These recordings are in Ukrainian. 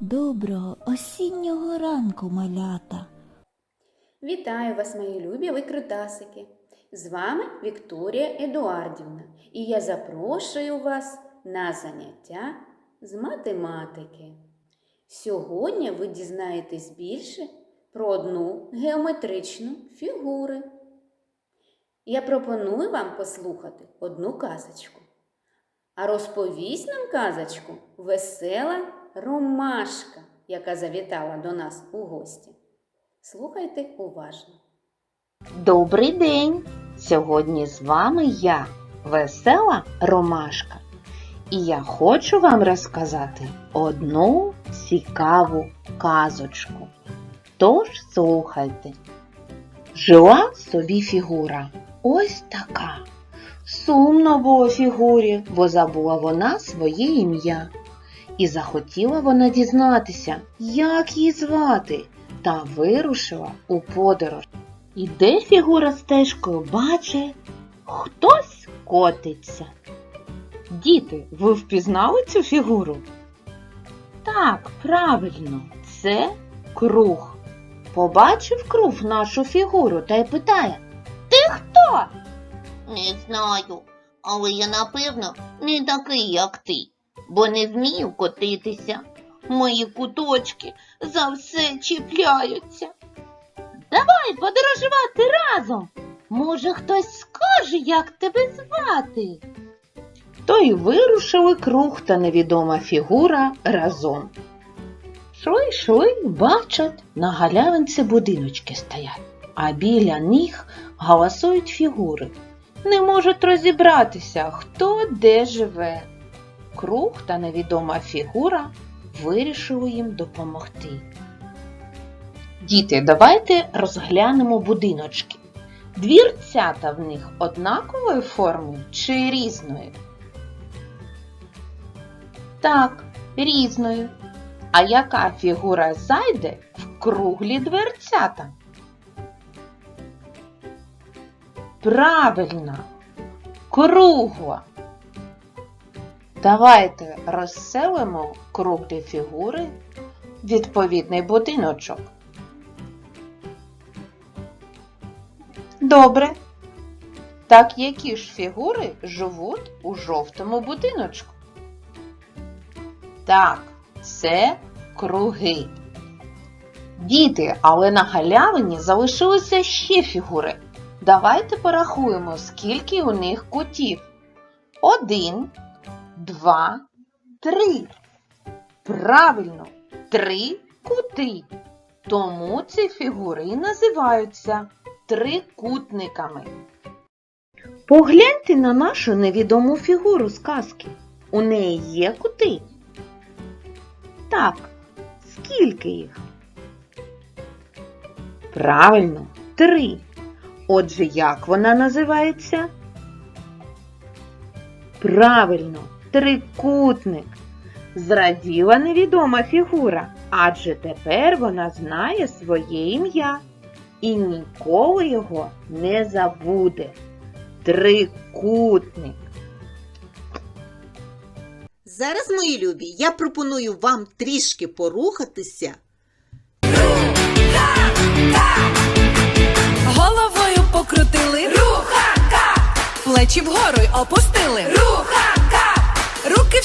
Доброго осіннього ранку, малята. Вітаю вас, мої любі викрутасики! З вами Вікторія Едуардівна, і я запрошую вас на заняття з математики. Сьогодні ви дізнаєтесь більше про одну геометричну фігуру. Я пропоную вам послухати одну казочку. А розповість нам казочку весела ромашка, яка завітала до нас у гості. Слухайте уважно. Добрий день! Сьогодні з вами я, весела Ромашка, і я хочу вам розказати одну цікаву казочку. Тож слухайте. Жила собі фігура ось така. Сумно було фігурі, бо забула вона своє ім'я. І захотіла вона дізнатися, як її звати, та вирушила у подорож. Іде фігура стежкою, бачить, хтось котиться. Діти, ви впізнали цю фігуру? Так, правильно, це круг. Побачив круг нашу фігуру та й питає Ти хто? Не знаю, але я напевно не такий, як ти, бо не вмію котитися. Мої куточки за все чіпляються. Давай подорожувати разом. Може, хтось скаже, як тебе звати. То й вирушили круг та невідома фігура разом. Шли, йшли, бачать, на галявинці будиночки стоять, а біля них галасують фігури. Не можуть розібратися, хто де живе. Круг та невідома фігура вирішили їм допомогти. Діти, давайте розглянемо будиночки. Двірцята в них однакової форми чи різної? Так, різної. А яка фігура зайде в круглі дверцята? Правильно, кругла. Давайте розселимо круглі фігури в відповідний будиночок. Добре. Так які ж фігури живуть у жовтому будиночку? Так, це круги. Діти, але на галявині залишилися ще фігури. Давайте порахуємо, скільки у них кутів. Один, два, три. Правильно, три кути. Тому ці фігури називаються трикутниками. Погляньте на нашу невідому фігуру з казки. У неї є кути. Так, скільки їх? Правильно, три. Отже, як вона називається? Правильно, трикутник. Зраділа невідома фігура, адже тепер вона знає своє ім'я і ніколи його не забуде. Трикутник. Зараз, мої любі, я пропоную вам трішки порухатися. Головою покрутили. Рухака! Плечі вгору й опустили. Рухака!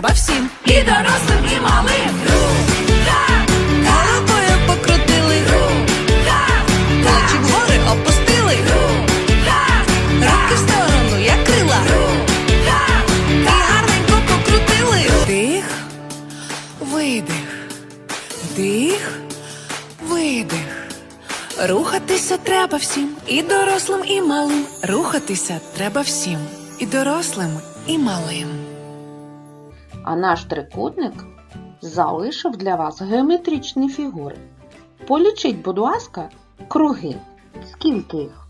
Треба всім, і дорослим, і малим. Головою покрутили. Плечі вгори опустили. Руки в сторону, як крила. І гарненько покрутили. Вдих, видих, вдих, видих. Рухатися треба всім, і дорослим, і малим. Рухатися треба всім, і дорослим, і малим. А наш трикутник залишив для вас геометричні фігури. Полічіть, будь ласка, круги. Скільки їх?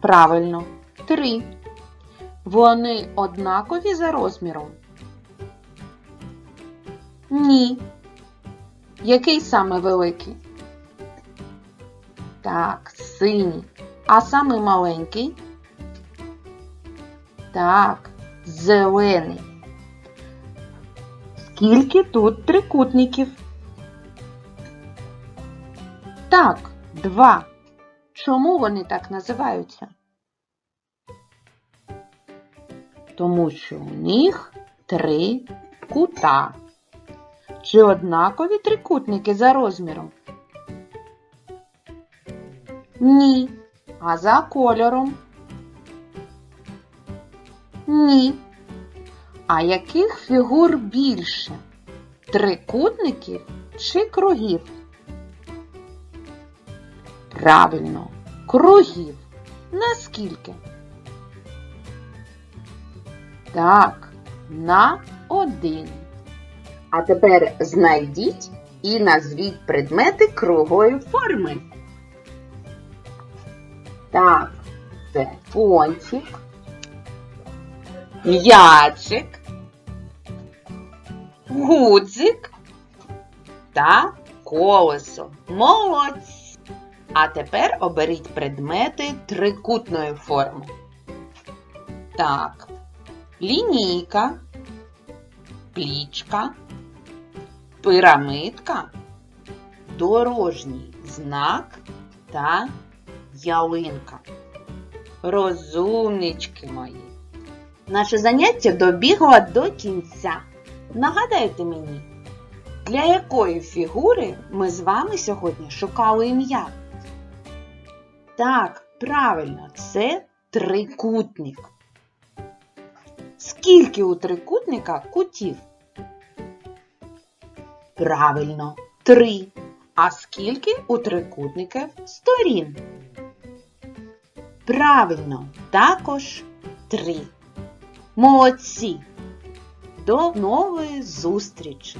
Правильно, три. Вони однакові за розміром? Ні. Який саме великий? Так, синій. А саме маленький? Так, зелений. Скільки тут трикутників? Так, два. Чому вони так називаються? Тому що у них три кута. Чи однакові трикутники за розміром? Ні. А за кольором? Ні. А яких фігур більше? Трикутників чи кругів? Правильно, кругів. Наскільки? Так, на один. А тепер знайдіть і назвіть предмети круглої форми. Так, це пончик, м'ячик, гудзик та колесо. Молодці! А тепер оберіть предмети трикутної форми. Так, лінійка, плічка, пірамидка, дорожній знак та ялинка. Розумнички мої. Наше заняття добігло до кінця. Нагадайте мені, для якої фігури ми з вами сьогодні шукали ім'я? Так, правильно, це трикутник. Скільки у трикутника кутів? Правильно, три. А скільки у трикутника сторін? Правильно, також три. Молодці! До нової зустрічі!